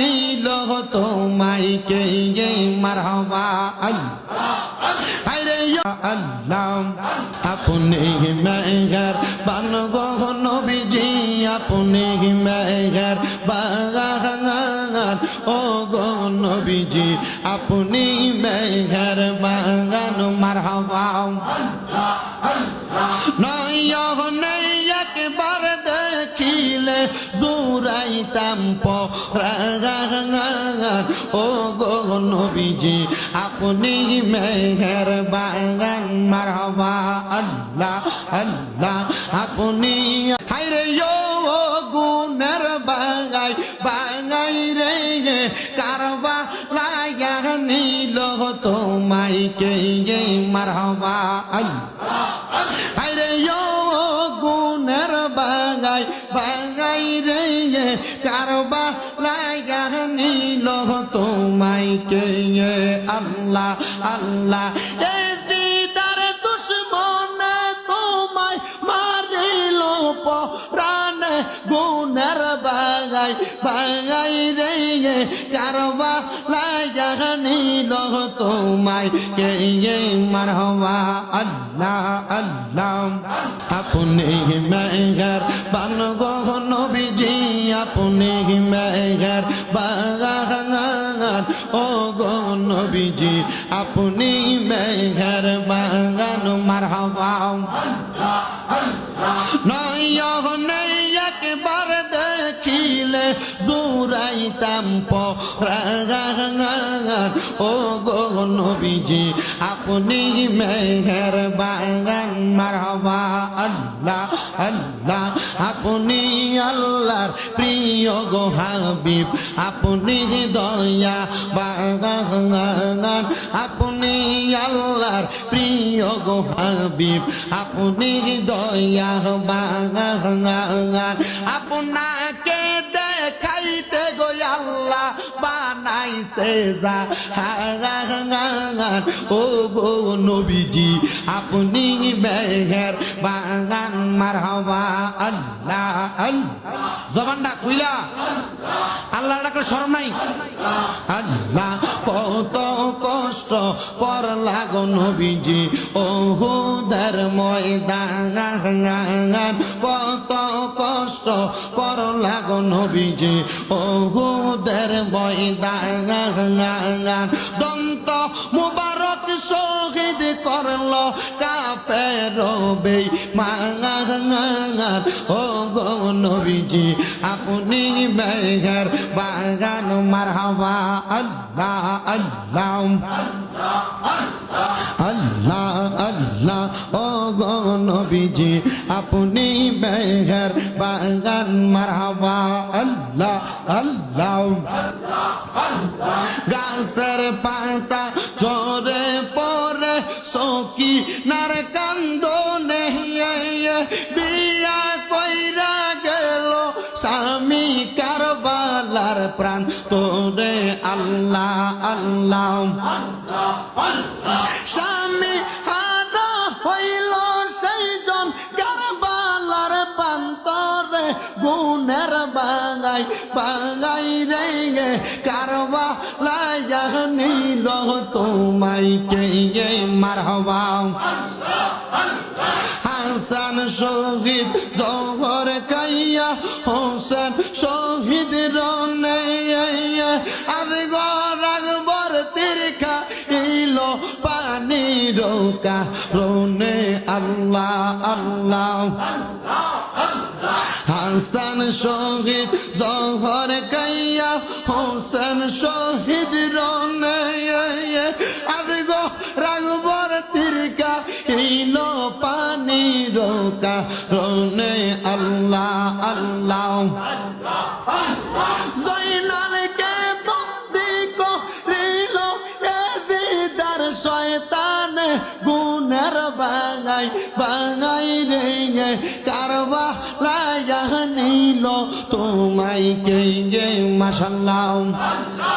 নিল তোমায় কে গে মারহাবা আরে আল্লাহ, আপনি মেঘর বান গো নবীজি, আপনি মেঘর বাগান। ও গো নবীজি, আপনি মেঘর বাগান মারহাবা নয়নে একবার দেখিলে জুরাইতাম পরাগান ও গো আপনি মেহের বাগান মারহাবা আল্লাহ আল্লাহ, আপনি হাইরে ও গুনের বাগাই বাগাই রে কারবা লাগা নিল তোমায় কে গে, মারহাবা আল্লাহ। আরে ও কারবা লাগা নিল তোমায় কে আল্লাহ আল্লাহ। দিদার দুশ্মনে তোমায় মারিল প্রাণে গুনের বাগাই বাগাই রে কারবা লাগা নিল তোমায় কে মারহবা। আল্লাহ আল্লাহ। আপনি মেঘর বান নবীজি আপনি মেঘর বাগান ও গো নবীজি আপনি মেঘর বাগান, মারহবা। নয়নে একবার দেখিলে জুরাইতাম পরাগান ও গো নবীজি আপনি মেহের বাগান, মারহাবা। আল্লাহ আল্লাহ। আপনি আল্লাহর প্রিয় গো হাবিব। আপনি দয়া বাগান। আপনি আল্লাহর প্রিয় গো হাবিব। আপনি দয়া বাগান। আপনাকে দেখাইতে গো আল্লাহ বানাইছে যা। ও গো নবীজি, আপনি মেহের বাগান, মারহাবা, আল্লাহ জবানটা আল্লাহ ডাকে স্মরণ নাই? আল্লাহ, কত কষ্ট পর লাগো নবীজি। ও হুদার ময়দান, কত কষ্ট পর লাগো নবীজি। ও হুদার ময়দান, দন্ত মুবারক শহীদ করল কাফের বে মাঙান ও গো নবীজি, আপনি মেঘর বাগান, মারহাবা, আল্লাহ আল্লাহ। আল্লাহ আল্লাহ ও নবীজি, আপনি মেঘর বাগান, মারহাবা, আল্লাহ আল্লাহ। গাছের পাতা চরে পরে সখী নার কান্দ বিয়া কইরা কারবালার প্রাণ তোরে আল্লাহ আল্লাহ। স্বামী হারা হইল সেই জন কারবালার প্রান্তরে গুনের বাঙাই বাঙাই রে কারবা লাইয়া নিল তোমায় কে মারহবা? হাসান শহীদ, জহর কাইয়া হোসেন শহীদ রনে, আজ গরাগবর তিরখা ইলো পানি রোকা রনে, আল্লাহ আল্লাহ। হাসান শহীদ, জহর কাইয়া হোসেন শহীদ রনে, আজ গরাগবর তিরকা ইলো পানি রোকা রনে আল্লাহ আল্লাহ। জয়নালকে বন্দি করিল এদিদার শয়তান গুনের বাঙাই বাঙাই রে কারবা লাইয়া নিল। তোমায় কে মাসাল্লাহ লা